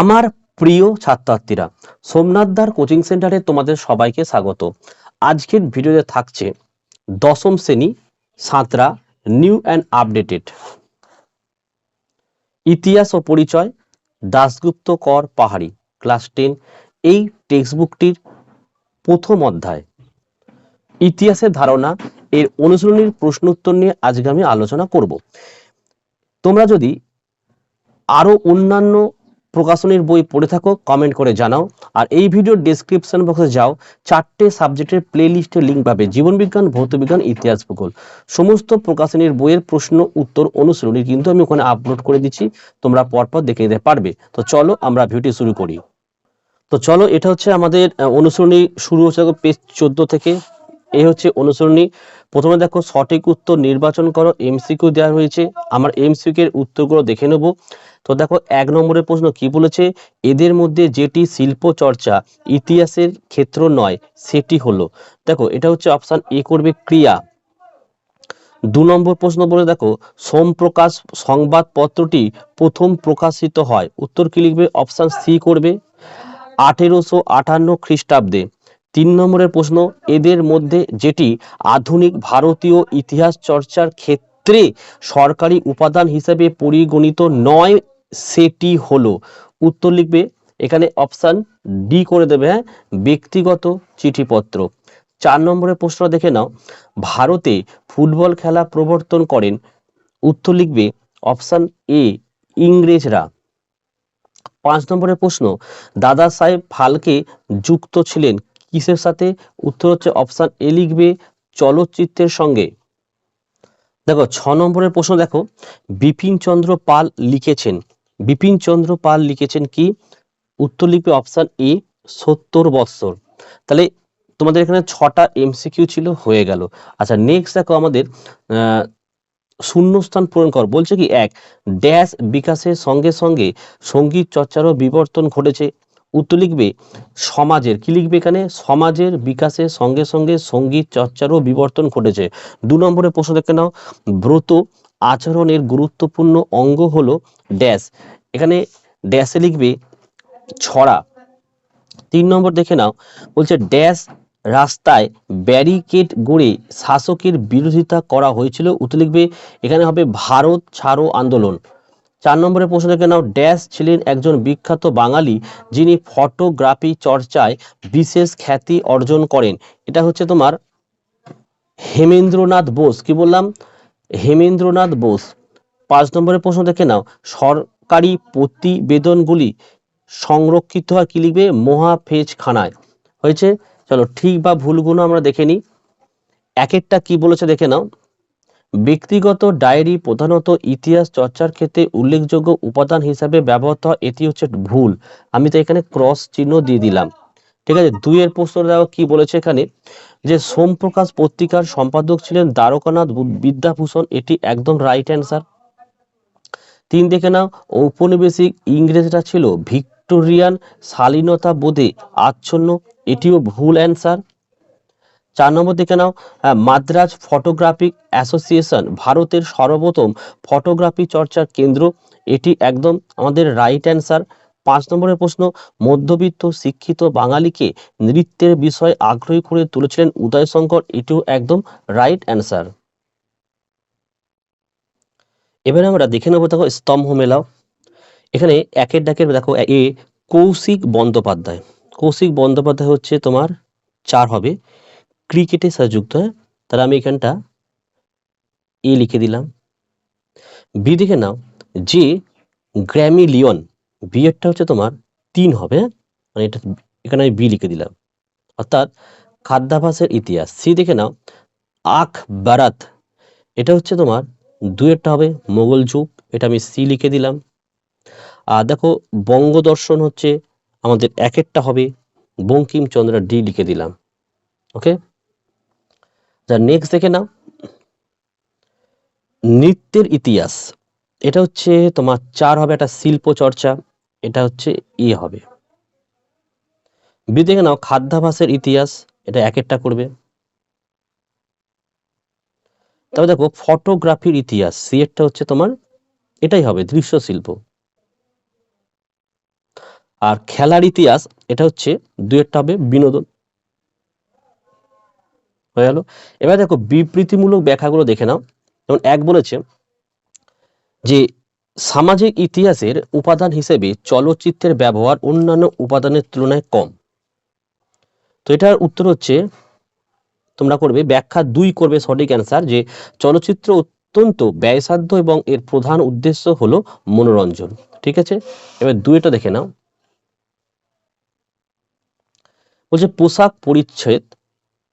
আমার প্রিয় ছাত্রছাত্রীরা সোমনাথদার কোচিং সেন্টারে তোমাদের সবাইকে স্বাগত। আজকের ভিডিওতে থাকছে দশম শ্রেণি সাঁতরা, নিউ অ্যান্ড আপডেটেড। ইতিহাস ও পরিচয়, দাশগুপ্ত কর পাহাড়ি, ক্লাস টেন, এই টেক্সটবুকটির প্রথম অধ্যায়। ইতিহাসের ধারণা, এর অনুশীলনীর প্রশ্ন উত্তর নিয়ে আজকে আমি আলোচনা করব। তোমরা যদি আরও অন্যান্য প্রকাশনীর বই পড়ে থাকো কমেন্ট করে জানাও। আর এই ভিডিওর ডেসক্রিপশন বক্সে যাও, চারটে সাবজেক্টের প্লে লিস্টের লিঙ্ক পাবে। জীবনবিজ্ঞান ভৌতবিজ্ঞান ইতিহাস ভূগোল। সমস্ত প্রকাশনীর বইয়ের প্রশ্ন, উত্তর, অনুশীলনী কিন্তু আমি ওখানে আপলোড করে দিচ্ছি, তোমরা পরপর দেখে নিতে পারবে। তো চলো আমরা ভিডিওটি শুরু করি। তো চলো, এটা হচ্ছে আমাদের অনুশীলনী শুরু হচ্ছে পেজ চোদ্দ থেকে। এই হচ্ছে অনুসরণী। প্রথমে দেখো, সঠিক উত্তর নির্বাচন করো এমসিকিউ দেওয়া হয়েছে। আমার এমসিকিউ এর উত্তরগুলো দেখে নেব। তো দেখো, এক নম্বরের প্রশ্ন কি বলেছে? এদের মধ্যে যেটি শিল্প চর্চা, ইতিহাসের ক্ষেত্র নয়, সেটি হলো। দেখো, এটা হচ্ছে অপশন এ করবে ক্রিয়া। দু নম্বর প্রশ্ন বলে দেখো, সোমপ্রকাশ সংবাদপত্রটি প্রথম প্রকাশিত হয়। উত্তর কি লিখবে? অপশন সি করবে। আঠেরোশো আটান্ন খ্রিস্টাব্দে। তিন নম্বরের প্রশ্ন, এদের মধ্যে যেটি আধুনিক ভারতীয় ইতিহাস চর্চার ক্ষেত্রে সরকারি উপাদান হিসেবে পরিগণিত নয়, সেটি হলো, উত্তর লিখবে, এখানে অপশন ডি করে দেবে হ্যাঁ ব্যক্তিগত চিঠিপত্র। চার নম্বরের প্রশ্ন দেখে নাও, ভারতে ফুটবল খেলা প্রবর্তন করেন, উত্তর লিখবে, অপশন এ ইংরেজরা। পাঁচ নম্বরের প্রশ্ন, দাদা সাহেব ফালকে যুক্ত ছিলেন কিসের সাথে? উত্তর হচ্ছে অপশান এ লিখবে চলচ্চিত্রের সঙ্গে। দেখো, ছ নম্বরের প্রশ্ন দেখো। বিপিন চন্দ্র পাল লিখেছেন। বিপিন চন্দ্র পাল লিখেছেন কি? উত্তর লিখবে অপশান এ সত্তর বৎসর। তাহলে তোমাদের এখানে ছটা এমসিকিউ ছিল, হয়ে গেল। আচ্ছা নেক্সট দেখো আমাদের শূন্যস্থান পূরণ কর। বলছে কি, এক, ড্যাশ বিকাশের সঙ্গে সঙ্গে সংগীত চর্চারও বিবর্তন ঘটেছে। উত্তর লিখবে সমাজের। কি লিখবে এখানে? সমাজের বিকাশের সঙ্গে সঙ্গে সংগীত চর্চারও বিবর্তন ঘটেছে। দু নম্বরের প্রশ্ন দেখে নাও। ব্রত আচরণের গুরুত্বপূর্ণ অঙ্গ হলো ড্যাশ। এখানে ড্যাশে লিখবে ছড়া। তিন নম্বর দেখে নাও। বলছে ড্যাশ রাস্তায় ব্যারিকেড গড়ে শাসকের বিরোধিতা করা হয়েছিল। উত্তর লিখবে, এখানে হবে ভারত ছাড়ো আন্দোলন। চার নম্বরের প্রশ্ন দেখে নাও ড্যাশ ছিলেন একজন বিখ্যাত বাঙালি যিনি ফটোগ্রাফি চর্চায় বিশেষ খ্যাতি অর্জন করেন। এটা হচ্ছে তোমার হেমেন্দ্রনাথ বোস। কি বললাম? হেমেন্দ্রনাথ বোস। পাঁচ নম্বরের প্রশ্ন দেখে নাও সরকারি প্রতিবেদনগুলি সংরক্ষিত হয় কি লিখবে? মহাফেজ খানায় হয়েছে? চলো, ঠিক বা ভুলগুলো আমরা দেখে নিই। এক একটা কি বলেছে দেখে নাও। ব্যক্তিগত ডায়েরি প্রধানত ইতিহাস চর্চার ক্ষেত্রে উল্লেখযোগ্য উপাদান হিসাবে ব্যবহৃত হয়, এটি হচ্ছে ভুল। আমি তো এখানে ক্রস চিহ্ন দিয়ে দিলাম। ঠিক আছে? দুইয়ের প্রশ্ন দেখো কি বলেছে এখানে? যে সোমপ্রকাশ পত্রিকার সম্পাদক ছিলেন দ্বারকানাথ বিদ্যাভূষণ, এটি একদম রাইট অ্যান্সার তিন দেখে নাও, ঔপনিবেশিক ইংরেজরা ছিল ভিক্টোরিয়ান শালীনতা বোধে আচ্ছন্ন, এটিও ভুল অ্যান্সার চার নম্বর দেখে নাও। মাদ্রাজ ফটোগ্রাফিক অ্যাসোসিয়েশন, ভারতের সর্বপ্রথম ফটোগ্রাফি চর্চার কেন্দ্র। এটি একদম আমাদের রাইট অ্যান্সার পাঁচ নম্বরের প্রশ্ন, মধ্যবিত্ত শিক্ষিত বাঙালিকে নৃত্যের বিষয়ে আগ্রহী করে তুলেছিলেন উদয়শঙ্কর এটিও একদম রাইট অ্যান্সার এবারে আমরা দেখে নেব দেখো স্তম্ভ মেলাও। এখানে একের ডাকের দেখো, এ কৌশিক বন্দ্যোপাধ্যায়। কৌশিক বন্দ্যোপাধ্যায় হচ্ছে তোমার, চার হবে। ক্রিকেটের সাথে যুক্ত হ্যাঁ তাহলে আমি এখানটা এ লিখে দিলাম। বি দেখে নাও, যে গ্র্যামি লিওন বি এরটা হচ্ছে তোমার তিন হবে হ্যাঁ? মানে এটা এখানে আমি বি লিখে দিলাম। অর্থাৎ খাদ্যাভাসের ইতিহাস। সি দেখে নাও, আখ বারাত, এটা হচ্ছে তোমার দুয়েরটা হবে, মোগল যুগ, এটা আমি সি লিখে দিলাম। আর দেখো, বঙ্গদর্শন হচ্ছে আমাদের একেরটা হবে, বঙ্কিমচন্দ্র ডি লিখে দিলাম। ওকে? যা নেক্সট দেখে নাও। নৃত্যের ইতিহাস। এটা হচ্ছে তোমার চার হবে একটা শিল্প চর্চা, এটা হচ্ছে ই হবে। বি দেখে নাও, খাদ্যাভাসের ইতিহাস, এটা এক একটা করবে। তবে দেখো ফটোগ্রাফির ইতিহাস, সি এরটা হচ্ছে তোমার, এটাই হবে দৃশ্য শিল্প আর খেলার ইতিহাস, এটা হচ্ছে দুয়েরটা হবে, বিনোদন। হয়ে গেল। এবার দেখো বিবৃতিমূলক ব্যাখ্যাগুলো দেখে নাও। যেমন এক বলেছে যে, সামাজিক ইতিহাসের উপাদান হিসেবে চলচ্চিত্রের ব্যবহার অন্যান্য উপাদানের তুলনায় কম। তো এটার উত্তর হচ্ছে, তোমরা করবে, ব্যাখ্যা দুই করবে সঠিক অ্যান্সার যে, চলচ্চিত্র অত্যন্ত ব্যয়সাধ্য এবং এর প্রধান উদ্দেশ্য হলো মনোরঞ্জন। ঠিক আছে? এবার দুইটা দেখে নাও। বলছে পোশাক পরিচ্ছেদ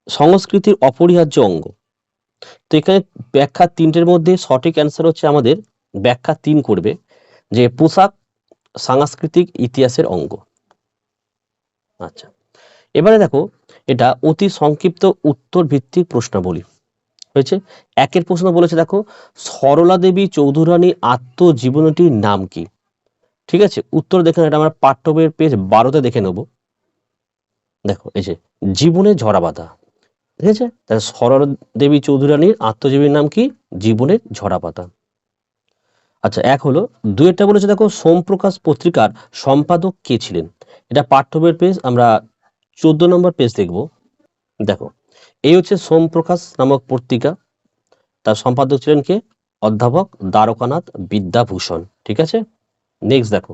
সংস্কৃতির অপরিহার্য অঙ্গ। তো এখানে ব্যাখ্যা তিনটের মধ্যে সঠিক অ্যান্সার হচ্ছে আমাদের ব্যাখ্যা তিন করবে যে পোশাক সাংস্কৃতিক ইতিহাসের অঙ্গ। আচ্ছা এবারে দেখো এটা অতি সংক্ষিপ্ত উত্তর ভিত্তিক প্রশ্নাবলী হয়েছে। একের প্রশ্ন বলেছে দেখো, সরলা দেবী চৌধুরানী আত্মজীবনীটির নাম কি? ঠিক আছে, উত্তর দেখে এটা আমরা পাঠ্য বইয়ের পেজ বারোতে দেখে নেব। দেখো, এই যে জীবনে ঝরা ঝরাবাধা ঠিক আছে? তাহলে সরলা দেবী চৌধুরানীর আত্মজীবীর নাম কি? জীবনের ঝরাপাতা। আচ্ছা এক হলো দু একটা বলেছে দেখো, সোমপ্রকাশ পত্রিকার সম্পাদক কে ছিলেন? এটা পাঠ্যবের পেজ আমরা চোদ্দ নম্বর পেজ দেখব। দেখো, এই হচ্ছে সোমপ্রকাশ নামক পত্রিকা। তার সম্পাদক ছিলেন কে? অধ্যাপক দ্বারকানাথ বিদ্যাভূষণ। ঠিক আছে? নেক্সট দেখো।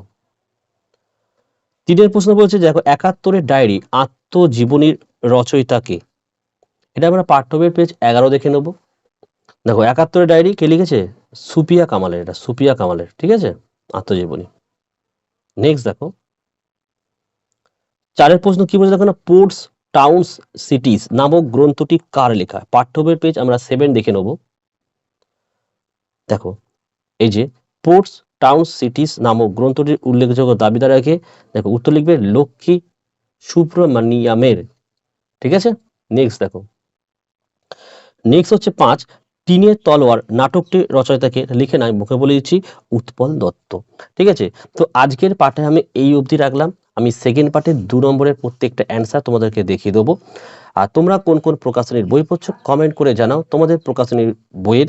তিনের প্রশ্ন বলছে, দেখো, একাত্তরের ডায়েরি আত্মজীবনীর রচয়িতা কে? এটা আমরা পাঠ্যবের পেজ এগারো দেখে নেব। দেখো, একাত্তরের ডায়েরি কে লিখেছে? সুপিয়া কামালের, এটা সুপিয়া কামালের, ঠিক আছে? আত্মজীবনী। নেক্সট দেখো। চারের প্রশ্ন কি বলছে দেখো না? পোর্টস টাউনস সিটিজ নামক গ্রন্থটি কার লেখা? পাঠ্য বইয়ের পেজ আমরা সেভেন দেখে নেব। দেখো, এই যে পোর্টস টাউনস সিটিজ নামক গ্রন্থটির উল্লেখযোগ্য দাবিদার রেখে দেখো, উত্তর লিখবে লক্ষ্মী সুব্রমণিয়ামের, ঠিক আছে? নেক্সট দেখো। নেক্সট হচ্ছে পাঁচ, টিনের তলোয়ার নাটকটি রচয়িতাকে লিখে নাই, মুখে বলে দিচ্ছি, উৎপল দত্ত। ঠিক আছে? তো আজকের পাঠে আমি এই অবধি রাখলাম। আমি সেকেন্ড পার্টে দু নম্বরের প্রত্যেকটা অ্যান্সার তোমাদেরকে দেখিয়ে দেবো। আর তোমরা কোন কোন প্রকাশনীর বই পড়ছো কমেন্ট করে জানাও। তোমাদের প্রকাশনীর বইয়ের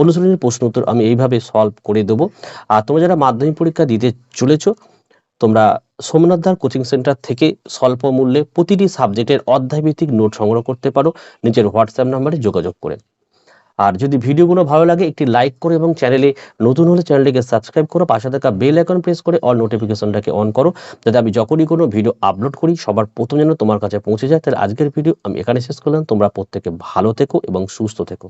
অনুসরণের প্রশ্ন উত্তর আমি এইভাবে সলভ করে দেবো। আর তোমরা যারা মাধ্যমিক পরীক্ষা দিতে চলেছো, তোমরা সোমনাথদার কোচিং সেন্টার থেকে স্বল্প মূল্যে প্রতিটি সাবজেক্টের অধ্যায়ভিত্তিক নোট সংগ্রহ করতে পারো। নিজের হোয়াটসঅ্যাপ নাম্বারে যোগাযোগ করে। আর যদি ভিডিওগুলো ভালো লাগে, একটি লাইক করে এবং চ্যানেলে নতুন হলে চ্যানেলটিকে সাবস্ক্রাইব করো। পাশে থাকা বেল আইকন প্রেস করে অল নোটিফিকেশনটাকে অন করো, যাতে আমি যখনই কোনো ভিডিও আপলোড করি, সবার প্রথম যেন তোমার কাছে পৌঁছে যায়। তাহলে আজকের ভিডিও আমি এখানে শেষ করলাম। তোমরা প্রত্যেকে ভালো থেকো এবং সুস্থ থেকো।